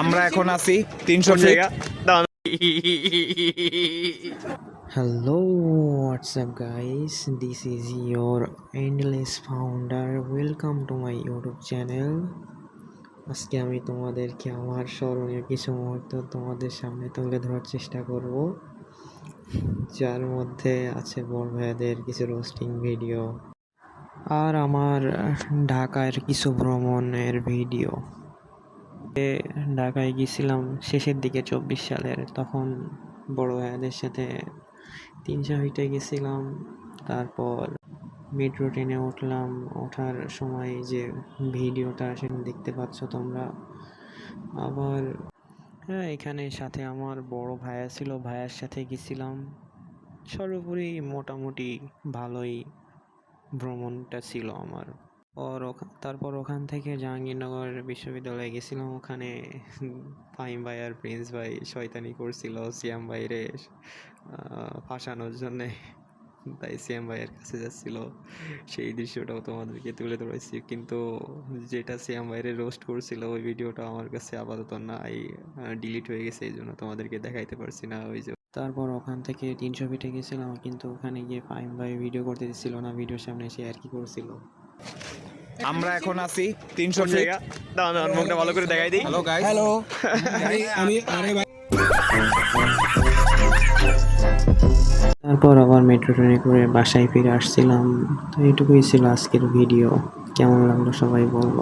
আমরা এখন আছি তিনশো Hello, what's up, guys? This is your endless founder. Welcome to my YouTube channel. আজকে আমি তোমাদেরকে আমার স্মরণীয় কিছু মুহূর্ত তোমাদের সামনে তুলে ধরার চেষ্টা করব যার মধ্যে আছে বড় ভাইয়াদের কিছু রোস্টিং ভিডিও আর আমার ঢাকার কিছু ভ্রমণের ভিডিও ঢাকায় গিয়েছিলাম শেষের দিকে চব্বিশ সালের, তখন বড় ভাইয়াদের সাথে তিনশো ফিটে গেছিলাম। তারপর মেট্রো ট্রেনে উঠলাম। ওঠার সময় যে ভিডিওটা সেখানে দেখতে পাচ্ছ তোমরা। আবার হ্যাঁ এখানে সাথে আমার বড় ভাইয়া ছিল, ভাইয়ার সাথে গেছিলাম। সর্বোপরি মোটামুটি ভালোই ভ্রমণটা ছিল আমার। ওর তারপর ওখান থেকে জাহাঙ্গীরনগর বিশ্ববিদ্যালয়ে গেছিলাম। ওখানে ফাইম ভাই আর প্রিন্স ভাই শয়তানি করছিল সিয়াম ভাইরে ফাঁসানোর জন্যে। তাই সিয়াম ভাইয়ের কাছে যাচ্ছিল। সেই দৃশ্যটাও তোমাদেরকে তুলে ধরেছি। কিন্তু যেটা সিয়াম ভাইরে রোস্ট করছিল, ওই ভিডিওটা আমার কাছে আপাতত নাই ডিলিট হয়ে গেছে, এই জন্য তোমাদেরকে দেখাইতে পারছি না, ওই যে। তারপর ওখান থেকে তিনশো ফিটে গেছিলাম, কিন্তু ওখানে গিয়ে ফাইম ভাই ভিডিও করতে দিচ্ছিল না ভিডিওর সামনে এসে আর কি করছিল? আমরা এখন আছি তিনশো দাঁড়ান দাঁড়ান মুখটা ভালো করে দেখাই দিই। হ্যালো গাইস হ্যালো আমি আরে ভাই। তারপর আবার মেট্রো ট্রেনে করে বাসায় ফিরে আসছিলাম। তো এইটুকুই ছিল আজকের ভিডিও কেমন লাগল সবাই বলব।